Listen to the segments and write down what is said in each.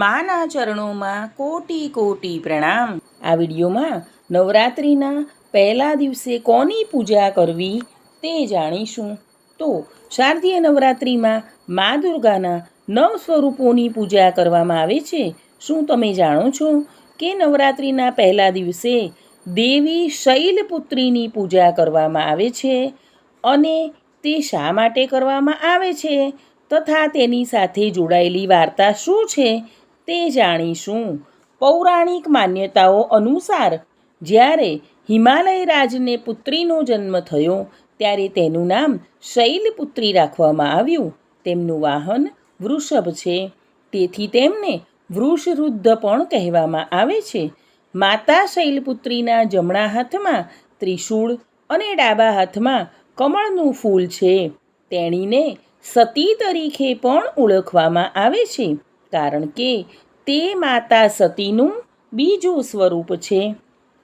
માના ચરણોમાં કોટી કોટી પ્રણામ. આ વિડીયોમાં નવરાત્રિના પહેલા દિવસે કોની પૂજા કરવી તે જાણીશું. તો શારદીય નવરાત્રિમાં મા દુર્ગાના નવ સ્વરૂપોની પૂજા કરવામાં આવે છે. શું તમે જાણો છો કે નવરાત્રિના પહેલા દિવસે દેવી શૈલપુત્રીની પૂજા કરવામાં આવે છે અને તે શા માટે કરવામાં આવે છે? તથા તેની સાથે જોડાયેલી વાર્તા શું છે? તે જાણીશું. પૌરાણિક માન્યતાઓ અનુસાર, જ્યારે હિમાલય રાજને પુત્રીનો જન્મ થયો, ત્યારે તેનું નામ શૈલપુત્રી રાખવામાં આવ્યું. તેમનું વાહન વૃષભ છે. તેથી તેમને વૃષરુદ્ધ પણ કહેવામાં આવે છે. માતા શૈલપુત્રીના જમણા હાથમાં ત્રિશૂળ અને ડાબા હાથમાં કમળનું ફૂલ છે. તેણીને સતી તરીકે પણ ઓળખવામાં આવે છે. કારણ કે તે માતા સતીનું બીજું સ્વરૂપ છે.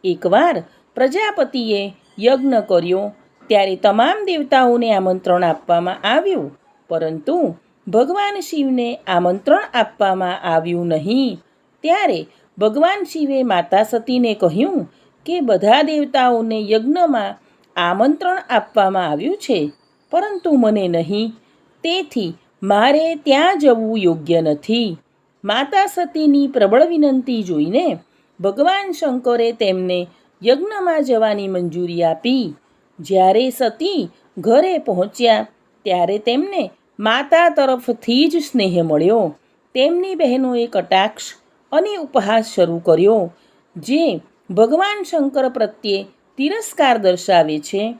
એકવાર પ્રજાપતિએ યજ્ઞ કર્યો, ત્યારે તમામ દેવતાઓને આમંત્રણ આપવામાં આવ્યું, પરંતુ ભગવાન શિવને આમંત્રણ આપવામાં આવ્યું નહીં. ત્યારે ભગવાન શિવે માતા સતીને કહ્યું કે બધા દેવતાઓને યજ્ઞમાં આમંત્રણ આપવામાં આવ્યું છે, પરંતુ મને નહીં. તેથી મારે ત્યાં જવું યોગ્ય નથી. માતા સતીની પ્રબળ વિનંતી જોઈને ભગવાન શંકરે તેમને યજ્ઞમાં જવાની મંજૂરી આપી. જ્યારે સતી ઘરે પહોંચ્યા, ત્યારે તેમને માતા તરફથી જ સ્નેહ મળ્યો. તેમની બહેનોએ કટાક્ષ અને ઉપહાસ શરૂ કર્યો, જે ભગવાન શંકર પ્રત્યે તિરસ્કાર દર્શાવે છે.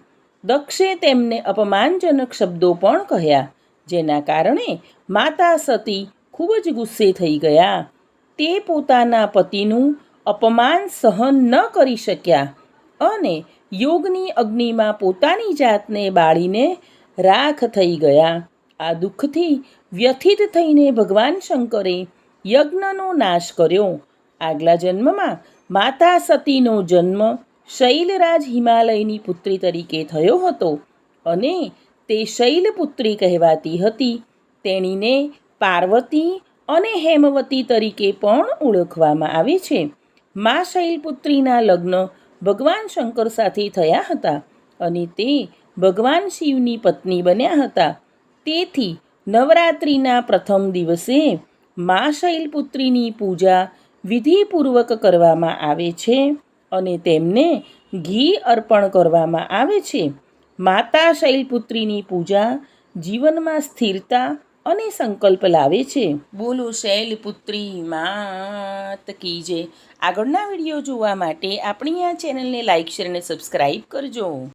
દક્ષે તેમને અપમાનજનક શબ્દો પણ કહ્યા. જેના કારણે માતા સતી ખૂબ જ ગુસ્સે થઈ ગયા. તે પોતાના પતિનું અપમાન સહન ન કરી શક્યા અને યોગની અગ્નિમાં પોતાની જાતને બાળીને રાખ થઈ ગયા. આ દુઃખથી વ્યથિત થઈને ભગવાન શંકરે યજ્ઞનો નાશ કર્યો. આગલા જન્મમાં માતા સતીનો જન્મ શૈલરાજ હિમાલયની પુત્રી તરીકે થયો હતો અને તે શૈલપુત્રી કહેવાતી હતી. તેણીને પાર્વતી અને હેમવતી તરીકે પણ ઓળખવામાં આવે છે. મા શૈલપુત્રીના લગ્ન ભગવાન શંકર સાથે થયા હતા અને તે ભગવાન શિવની પત્ની બન્યા હતા. તેથી નવરાત્રિના પ્રથમ દિવસે મા શૈલપુત્રીની પૂજા વિધિપૂર્વક કરવામાં આવે છે અને તેમને ઘી અર્પણ કરવામાં આવે છે. માતા શૈલપુત્રીની પૂજા જીવનમાં સ્થિરતા અને સંકલ્પ લાવે છે. બોલો શૈલપુત્રી માત કી જય. આગળના વીડિયો જોવા માટે આપણી આ ચેનલને લાઇક શેર અને સબસ્ક્રાઈબ કરજો.